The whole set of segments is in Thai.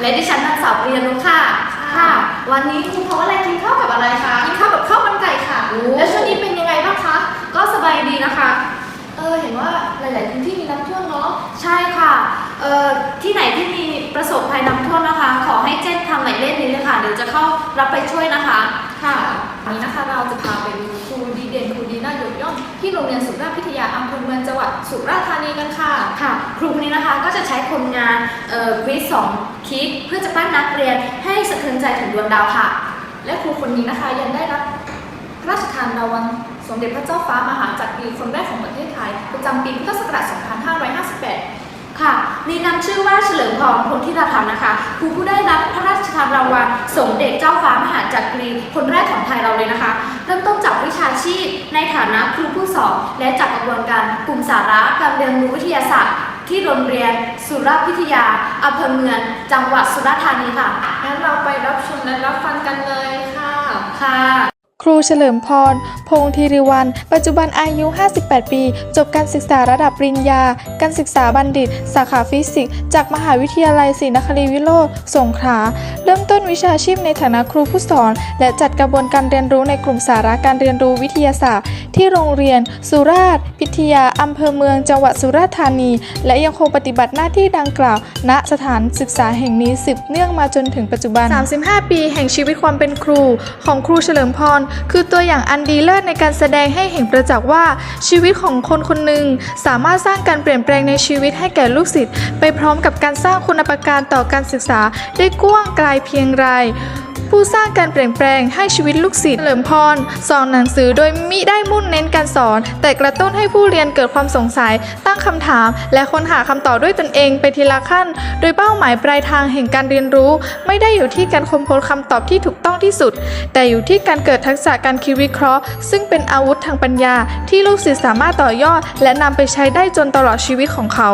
และดิฉันนางสาวเรียนรู้ค่ะ ค่ะ วันนี้ครูพรวลัยกินข้าวกับอะไรคะ กินข้าวกับข้าวมันไก่ค่ะ แล้วช่วงนี้เป็นยังไงบ้างคะ ก็สบายดีนะคะ เออเห็นว่าหลาย ๆ พื้นที่มีน้ำท่วมเนาะ ใช่ค่ะ เอ่อที่ไหนที่มีประสบภัยน้ำท่วมนะคะ ขอให้แจ้งทางหมายเลขนี้เลยค่ะ เดี๋ยวจะเข้ารับไปช่วยนะคะ ค่ะ วันนี้นะคะเราจะพาไปดูครูดีเด่นครูดีน่ายกย่อง ที่โรงเรียนสุราษฎร์พิทยาอำเภอเมืองจังหวัดสุราษฎร์ธานีกันค่ะ ค่ะ ครูคนนี้นะคะก็จะใช้คนงานเอ่อวิสองคิดเพื่อจะปั้นนักเรียนให้สะเทือนใจถึงดวงดาวค่ะ และครูคนนี้นะคะยังได้รับพระราชทานรางวัลสมเด็จพระเจ้าฟ้ามหาจักรีคนแรกของประเทศไทยประจำปีพุทธศักราช 2558 ค่ะมีนามชื่อว่าเฉลิมพรพรหมธิราธรรมนะคะครูผู้ได้รับพระราชทานรางวัลสมเด็จเจ้าฟ้ามหาจักรีคนแรกของไทยเราเลยนะคะเริ่มต้นจากวิชาชีพ ในฐานะครูผู้สอนและจากกระบวนการกลุ่มสาระการเรียนรู้วิทยาศาสตร์ที่โรงเรียนสุราษฎร์พิทยาอำเภอเมืองจังหวัดสุราษฎร์ธานีค่ะงั้นเราไปรับชมและรับฟังกันเลยค่ะค่ะ ครูเฉลิมพร พงศ์ธีริวัน ปัจจุบันอายุ 58 ปี จบการศึกษาระดับปริญญา การศึกษาบัณฑิต สาขาฟิสิกส์ จากมหาวิทยาลัยศรีนครินทรวิโรธสงขลา เริ่มต้นวิชาชีพในฐานะครูผู้สอน และจัดกระบวนการเรียนรู้ในกลุ่มสาระการเรียนรู้วิทยาศาสตร์ ที่โรงเรียน สุราษฎร์ พิทยา อำเภอเมือง จังหวัดสุราษฎร์ธานี และยังคงปฏิบัติหน้าที่ดังกล่าว ณ สถานศึกษาแห่งนี้สืบเนื่องมาจนถึงปัจจุบัน 35 ปี แห่งชีวิตความเป็นครู ของครูเฉลิมพรคือตัวอย่างอันดีเลิศในการแสดงให้เห็นประจักษ์ว่า ชีวิตของคนคนหนึ่งสามารถสร้างการเปลี่ยนแปลงในชีวิตให้แก่ลูกศิษย์ไปพร้อมกับการสร้างคุณประการต่อการศึกษาได้กว้างไกลเพียงไร ผู้สร้างการเปลี่ยนแปลงให้ชีวิตลูกศิษย์เฉลิมพรสอนหนังสือโดยมิได้มุ่งเน้นการสอน แต่กระตุ้นให้ผู้เรียนเกิดความสงสัย ตั้งคำถาม และค้นหาคำตอบด้วยตนเองไปทีละขั้น โดยเป้าหมายปลายทางแห่งการเรียนรู้ ไม่ได้อยู่ที่การค้นพบคำตอบที่ถูกต้องที่สุด แต่อยู่ที่การเกิดทักษะการคิดวิเคราะห์ ซึ่งเป็นอาวุธทางปัญญา ที่ลูกศิษย์สามารถต่อยอด และนำไปใช้ได้จนตลอดชีวิตของเขา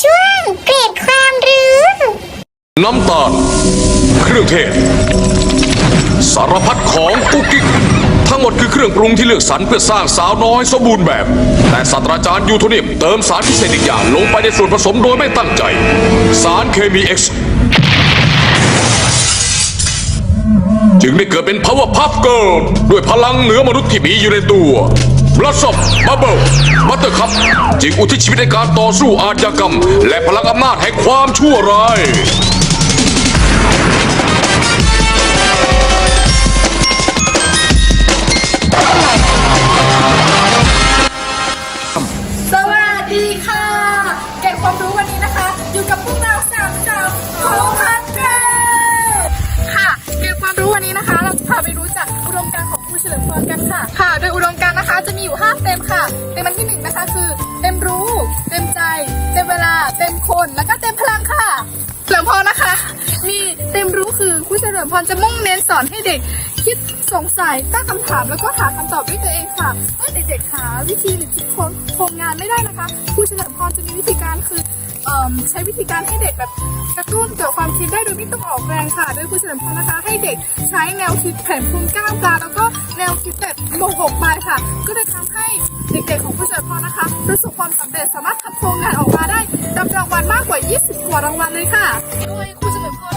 ช่วงเกรดความรู้น้ำตาล เครื่องเทศ สารพัดของกุ๊กกิ๊กทั้งหมดคือเครื่องปรุงที่เลือกสรรเพื่อสร้างสาวน้อยสมบูรณ์แบบ แต่ศาสตราจารย์ยูโทเนียมเติมสารพิเศษอีกอย่างลงไปในส่วนผสมโดยไม่ตั้งใจ สารเคมี X จึงได้เกิดเป็น Power Puff Girl ด้วยพลังเหนือมนุษย์ที่มีอยู่ในตัวบลัสซอมบับเบิลบัตเตอร์คัพจึงอุทิศชีวิตในการต่อสู้อาชญากรรม และพลังอำนาจแห่งความชั่วร้าย รูเฉลิมพรจะมุ่งเน้นสอนให้เด็ก คิดสงสัยตั้งคำถามแล้วก็หาคำตอบด้วยตัวเองค่ะเมื่อเด็กๆหาวิธีหรือคิดค้นโครงงานไม่ได้นะคะครูเฉลิมพรจะมีวิธีการคือเอิ่มใช้วิธีการให้เด็กแบบกระตุ้นเกิดความคิดได้โดยไม่ต้องออกแรงค่ะ โดยครูเฉลิมพรนะคะ ให้เด็กใช้แนวคิดแผนภูมิก้าวกาแล้วก็แนวคิดแบบโมหกไปค่ะ ก็เลยทำให้เด็กๆของครูเฉลิมพรนะคะประสบความสำเร็จสามารถทำโครงงานออกมาได้รับรางวัลมากกว่า 20กว่ารางวัลเลยค่ะโดยครูเฉลิมพร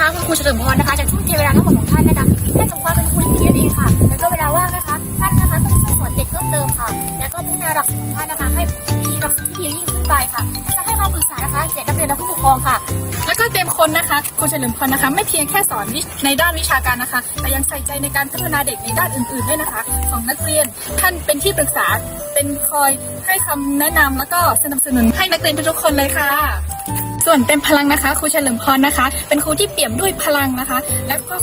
นะคะคุณครูเฉลิมพรนะคะจะทุ่มเทเวลาทั้งหมดของท่านนะคะให้กับความเป็นครูที่ดีนั่นเองค่ะ แล้วก็เวลาว่างนะคะท่านนะคะต้องสอนเด็กเพิ่มเติมค่ะ แล้วก็พัฒนาหลักสูตรของท่านนะคะให้มีหลักสูตรที่ดียิ่งขึ้นไปค่ะและให้คำปรึกษานะคะแก่นักเรียนและผู้ปกครองค่ะ แล้วก็เต็มคนนะคะครูเฉลิมพรนะคะ ไม่เพียงแค่สอนวิในด้านวิชาการนะคะ แต่ยังใส่ใจในการพัฒนาเด็กในด้านอื่นๆด้วยนะคะ ของนักเรียนท่านเป็นที่ปรึกษาเป็นคอยให้คำแนะนำแล้วก็สนับสนุนให้นักเรียนทุกๆคนเลยค่ะ ส่วนเต็มพลังนะคะครูเฉลิมพรนะคะ เป็นครูที่เปี่ยมด้วยพลังนะคะ และก็